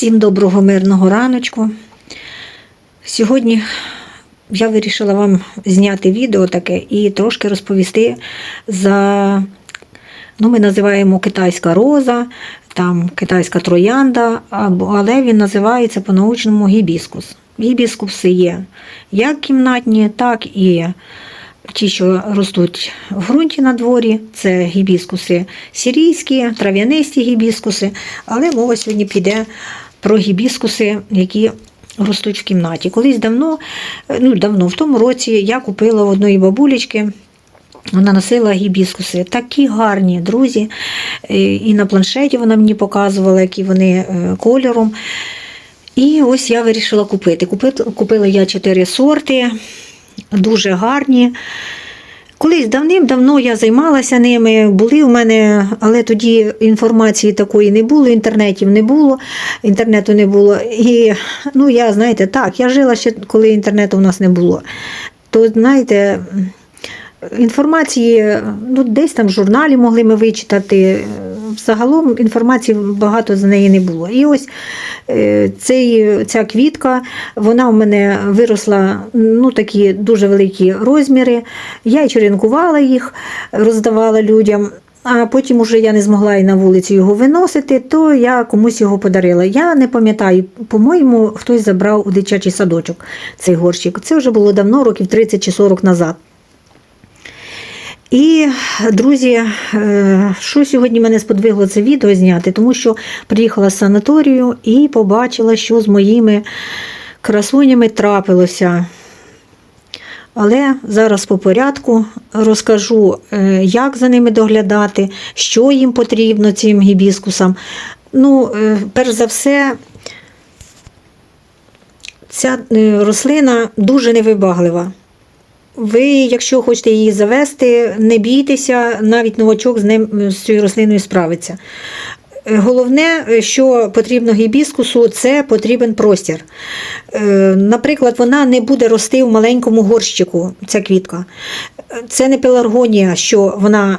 Всім доброго мирного раночку. Сьогодні я вирішила вам зняти відео таке і трошки розповісти за, ну, ми називаємо китайська роза, там китайська троянда, але він називається по-научному гібіскус. Гібіскуси є як кімнатні, так і ті, що ростуть в ґрунті на дворі, це гібіскуси сирійські, трав'янисті гібіскуси, але мова сьогодні піде про гібіскуси, які ростуть в кімнаті. Колись давно, ну давно, в тому році я купила в одної бабулечки. Вона носила гібіскуси, такі гарні друзі. Е, І на планшеті вона мені показувала, які вони е, кольором. І ось я вирішила. Купити купила я чотири сорти, дуже гарні. Колись давним-давно я займалася ними, були в мене, але тоді інформації такої не було, інтернетів не було, інтернету не було. І ну, я, знаєте, так, я жила ще, коли інтернету в нас не було. То, знаєте, інформації, ну, десь там в журналі могли ми вичитати. Загалом інформації багато з неї не було. І ось е, цей, ця квітка, вона в мене виросла ну, такі дуже великі розміри. Я й черенкувала їх, роздавала людям. А потім уже я не змогла і на вулиці його виносити, то я комусь його подарила. Я не пам'ятаю, по-моєму, хтось забрав у дитячий садочок цей горщик. Це вже було давно, років 30 чи 40 назад. І, друзі, е, що сьогодні мене сподвигло це відео зняти, тому що приїхала з санаторію і побачила, що з моїми красунями трапилося. Але зараз по порядку розкажу, е, як за ними доглядати, що їм потрібно цим гібіскусам. Ну, е, перш за все, ця рослина дуже невибаглива. Ви, якщо хочете її завести, не бійтеся, навіть новачок з ним з цією рослиною справиться. Е, Головне, що потрібно гібіскусу, це потрібен простір. Е, Наприклад, вона не буде рости в маленькому горщику, ця квітка. Це не пеларгонія, що вона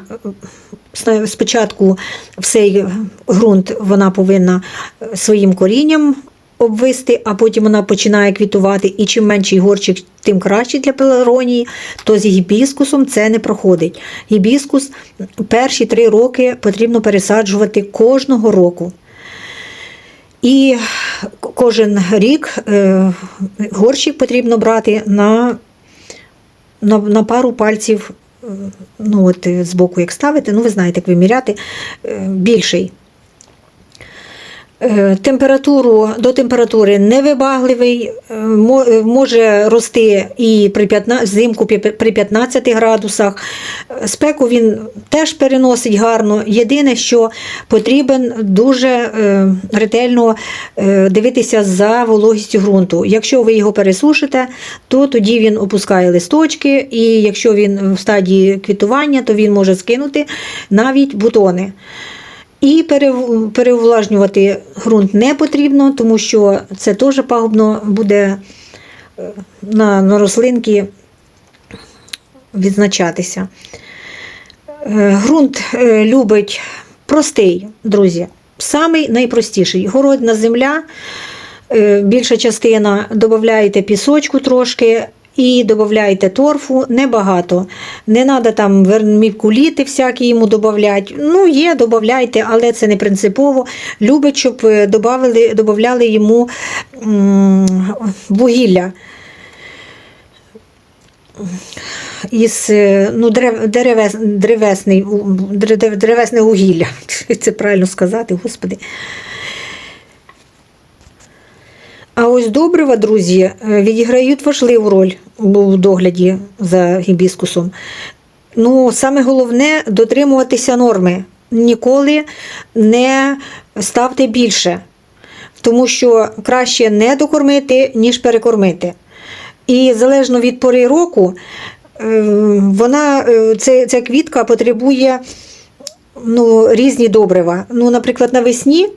е, спочатку в цей ґрунт вона повинна своїм корінням обвисти, а потім вона починає квітувати. І чим менший горщик, тим краще для пеларонії, то з гібіскусом це не проходить. Гібіскус перші три роки потрібно пересаджувати кожного року. І кожен рік е, горщик потрібно брати на, на, на пару пальців. е, Ну, от е, збоку, як ставити, ну ви знаєте, як виміряти, більший. Е, Температуру до температури невибагливий, е, е, може рости і при 15, взимку при 15 градусах. Спеку він теж переносить гарно. Єдине, що потрібен дуже ретельно дивитися за вологістю ґрунту. Якщо ви його пересушите, то тоді він опускає листочки, і якщо він в стадії квітування, то він може скинути навіть бутони. І переувлажнювати ґрунт не потрібно, тому що це теж пагубно буде е, на, на рослинки відзначатися. Е, Ґрунт е, любить простий, друзі, самий найпростіший. Городна земля, е, більша частина додаєте пісочку трошки. І додаєте торфу небагато. Не треба там вермікуліти всякі йому додати. Ну, є, додавайте, але це не принципово. Любить, щоб е, додавали йому вугілля. Із е, ну, дерев, деревес, древесний, древесне вугілля. Це правильно сказати, господи. А ось добрива, друзі, е, відіграють важливу роль у догляді за гібіскусом. Ну, саме головне дотримуватися норми. Ніколи не ставте більше, тому що краще не докормити, ніж перекормити. І залежно від пори року, е, вона, е, ця квітка потребує ну, різні добрива. Ну, наприклад, навесні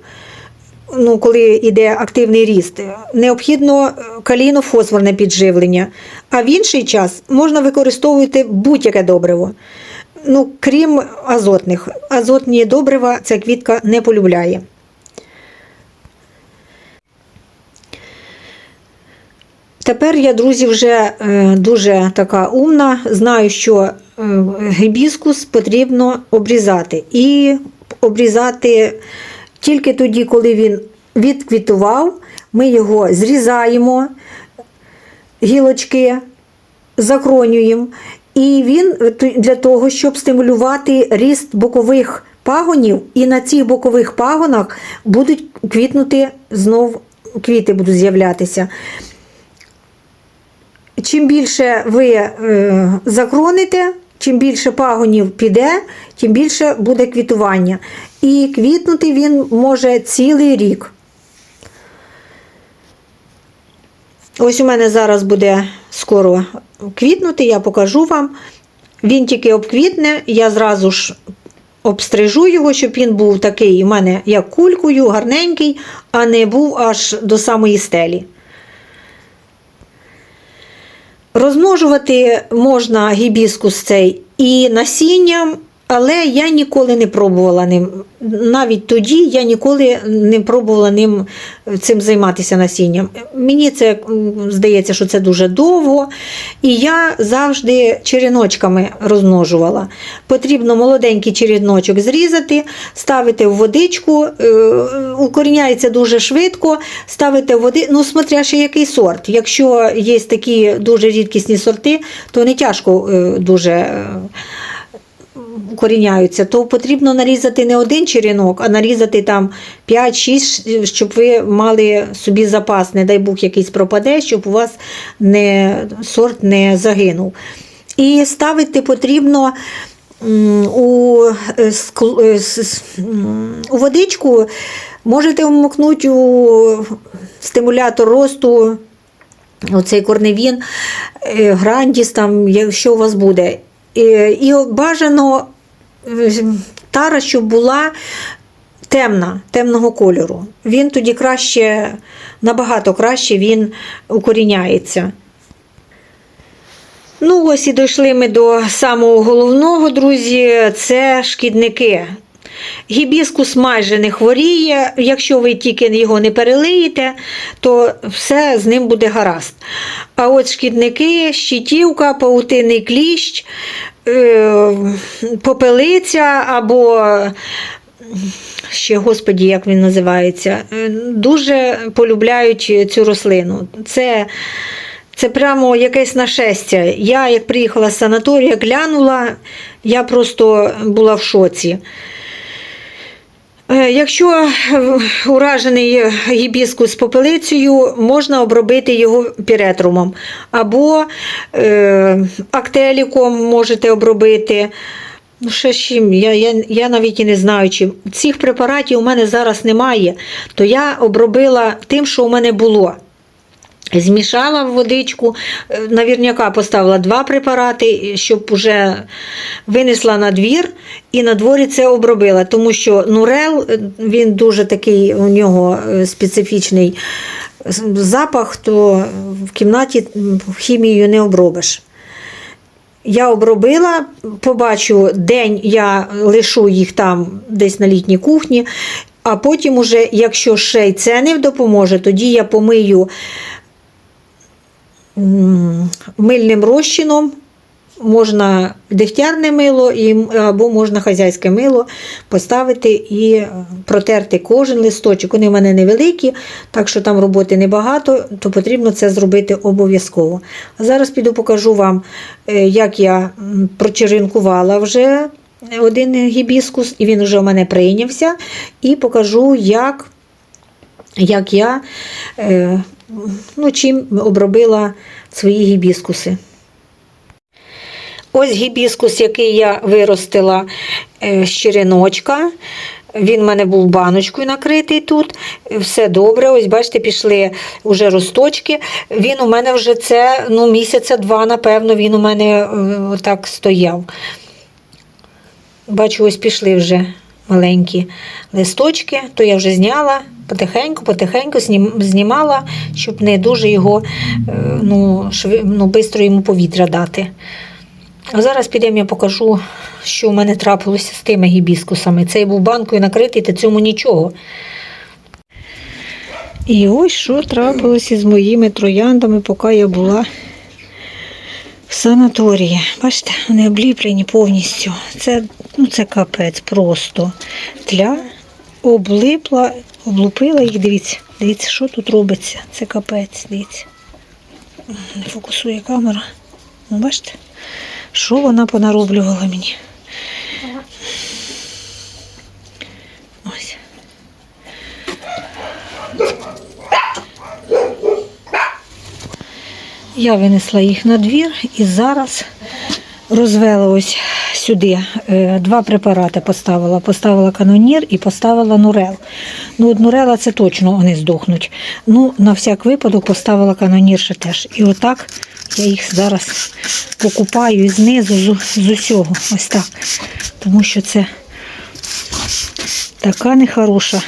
ну, коли йде активний ріст, необхідно е, калійно-фосфорне підживлення. А в інший час можна використовувати будь-яке добриво. Ну, крім азотних. Азотні добрива ця квітка не полюбляє. Тепер я, друзі, вже е, дуже така умна. Знаю, що е, гібіскус потрібно обрізати. І обрізати тільки тоді, коли він відквітував, ми його зрізаємо, гілочки, закронюємо. І він е, для того, щоб стимулювати ріст бокових пагонів, і на цих бокових пагонах будуть квітнути знов квіти будуть з'являтися. Чим більше ви е, закроните, чим більше пагонів піде, тим більше буде квітування. І квітнути він може цілий рік. Ось у мене зараз буде скоро квітнути, я покажу вам. Він тільки обквітне, я зразу ж обстрижу його, щоб він був такий у мене як кулькою, гарненький, а не був аж до самої стелі. Розмножувати можна гібіскус цей і насінням, але я ніколи не пробувала ним. Навіть тоді я ніколи не пробувала ним цим займатися насінням. Мені це здається, що це дуже довго. І я завжди череночками розмножувала. Потрібно молоденький череночок зрізати, ставити в водичку, е, укоріняється дуже швидко, ставити в води, ну, смотря ще який сорт. Якщо є такі дуже рідкісні сорти, то не тяжко е, дуже. Укоріняються, то потрібно нарізати не один черенок, а нарізати там 5-6, щоб ви мали собі запас, не дай Бог якийсь пропаде, щоб у вас не, сорт не загинув. І ставити потрібно у, е, е, у водичку, можете вмокнути у стимулятор росту. Оцей корневін, е, грандіс, там, якщо у вас буде. І, бажано е, тара, щоб була темна, темного кольору. Він тоді краще, набагато краще він укоріняється. Ну, ось і дійшли ми до самого головного, друзі, це шкідники. Гібіскус майже не хворіє, якщо ви тільки його не перелиєте, то все з ним буде гаразд. А от шкідники, щитівка, паутинний кліщ, е, попелиця або ще, господі, як він називається, е, дуже полюбляють цю рослину. Це це прямо якесь нашестя. Я, як приїхала з санаторія, глянула, я просто була в шоці. Е, Якщо е, уражений гібіскус з попелицею, можна обробити його піретрумом. Або е, актеліком можете обробити. Ну, ще чим, я, я, я навіть і не знаю, чим. Цих препаратів у мене зараз немає, то я обробила тим, що у мене було. Змішала в водичку, е, навірняка поставила два препарати, щоб вже винесла на двір і на дворі це обробила, тому що нурел е, він дуже такий, у нього е, специфічний запах, то в кімнаті м, хімією не обробиш. Я обробила, побачу, день я лишу їх там десь на літній кухні, а потім, уже, якщо ще й це не допоможе, тоді я помию мильним розчином. Можна дегтярне мило або можна хазяйське мило поставити і е, протерти кожен листочок. Вони в мене невеликі, так що там роботи небагато, то потрібно це зробити обов'язково. Зараз піду покажу вам, е, як я м, прочеренкувала вже один гібіскус, і він вже у мене прийнявся. І покажу, як, як я е, ну, чим обробила свої гібіскуси. Ось гібіскус, який я виростила е, з череночка. Він в мене був баночкою накритий тут. Все добре. Ось бачите, пішли вже росточки. Він у мене вже це ну, місяця два, напевно, він у мене е, отак стояв. Бачу, ось пішли вже маленькі листочки, то я вже зняла потихеньку, потихеньку знімала, щоб не дуже його е, ну, шви, ну, швидко йому повітря дати. А зараз підемо, я покажу, що в мене трапилося з тими гібіскусами. Цей був банкою накритий, та цьому нічого. І ось що трапилося з моїми трояндами, поки я була в санаторії. Бачите, вони обліплені повністю. Це, ну, це капець просто. Тля облипла, облупила їх. Дивіться, дивіться, що тут робиться. Це капець, дивіться. Фокусує камера. Ну, бачите, що вона понароблювала мені. Ось. Я винесла їх на двір і зараз розвела ось сюди е, два препарати поставила. Поставила канонір і поставила нурел. Ну, от нурела це точно вони здохнуть. Ну, на всяк випадок поставила канонір ще теж. І отак я їх зараз покупаю і знизу з, з усього. Ось так. Тому що це така нехороша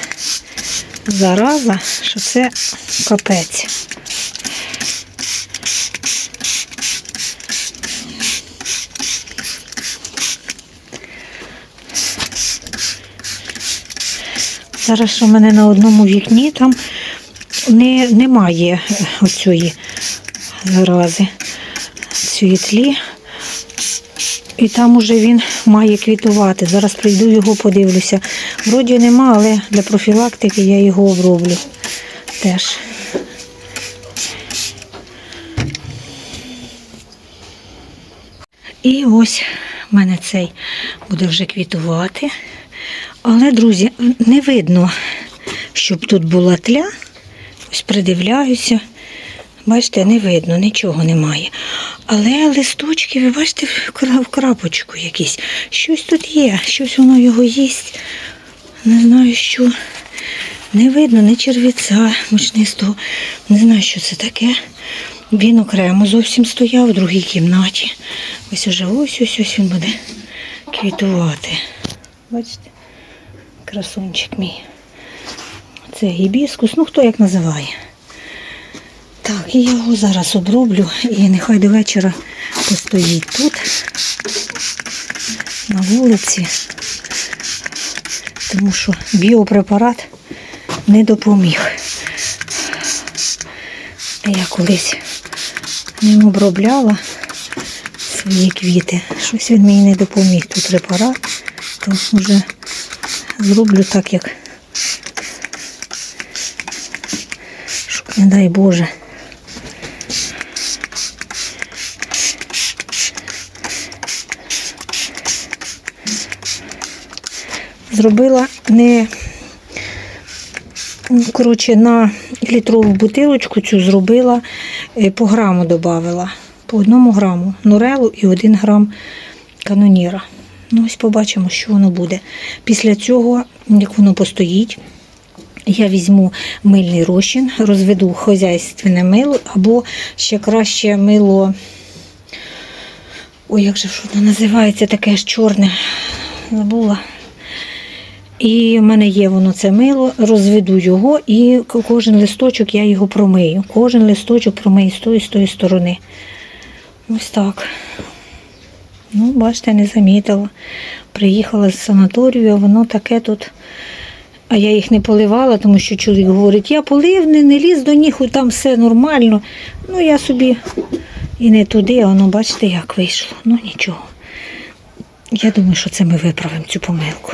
зараза, що це капець. Зараз в мене на одному вікні там не, немає оцієї зарази, цієї тлі. І там уже він має квітувати. Зараз прийду його подивлюся. Вроді нема, але для профілактики я його оброблю теж. І ось в мене цей буде вже квітувати. Але, друзі, не видно, щоб тут була тля. Ось придивляюся. Бачите, не видно, нічого немає. Але листочки, ви бачите, в крапочку якісь. Щось тут є, щось воно його їсть. Не знаю, що. Не видно, не червіця мучнистого. Не знаю, що це таке. Він окремо зовсім стояв в другій кімнаті. Ось уже ось ось ось він буде квітувати. Бачите? Красунчик мій. Це гібіскус, ну хто як називає. Так, і я його зараз оброблю і нехай до вечора постоїть тут, на вулиці, тому що біопрепарат не допоміг. Я колись ним обробляла свої квіти. Щось він мені не допоміг. Тут препарат, то вже зроблю так, як щоб, не дай Боже. Зробила не ну, коротше, на літрову бутилочку цю зробила, е, по граму додавила. По одному граму нурелу і один грам каноніра. Ну, ось побачимо, що воно буде. Після цього, як воно постоїть, я візьму мильний розчин, розведу хозяйственне мило, або ще краще мило. Ой, як же ж воно називається, таке ж чорне. Забула. І в мене є воно це мило, розведу його і кожен листочок я його промию. Кожен листочок промию з тої з тої сторони. Ось так. Ну, бачите, не замітила. Приїхала з санаторію, а воно таке тут. А я їх не поливала, тому що чоловік говорить, я полив, не, не ліз до них, там все нормально. Ну, я собі і не туди, а воно, бачите, як вийшло. Ну нічого. Я думаю, що це ми виправимо цю помилку.